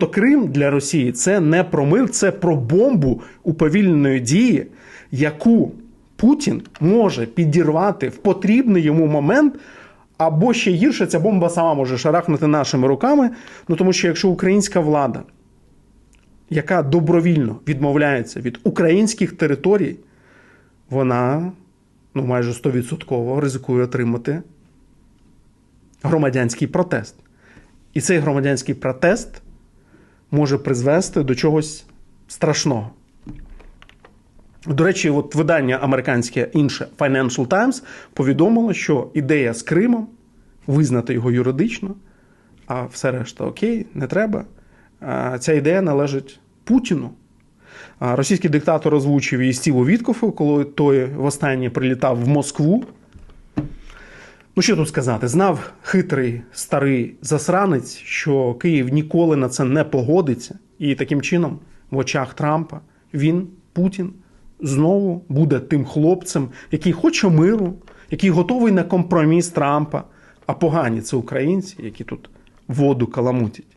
Тобто Крим для Росії це не про мир, це про бомбу уповільненої дії, яку Путін може підірвати в потрібний йому момент. Або ще гірше, ця бомба сама може шарахнути нашими руками. Ну тому що якщо українська влада, яка добровільно відмовляється від українських територій, вона ну, майже 100% ризикує отримати громадянський протест. І цей громадянський протест може призвести до чогось страшного. До речі, от видання американське інше Financial Times повідомило, що ідея з Кримом визнати його юридично, а все решта окей, не треба. Ця ідея належить Путіну. Російський диктатор озвучив її Стіву Віткофу, коли той востаннє прилітав в Москву. Ну, що тут сказати? Знав хитрий старий засранець, що Київ ніколи на це не погодиться, і таким чином, в очах Трампа, він, Путін, знову буде тим хлопцем, який хоче миру, який готовий на компроміс Трампа. А погані це українці, які тут воду каламутять.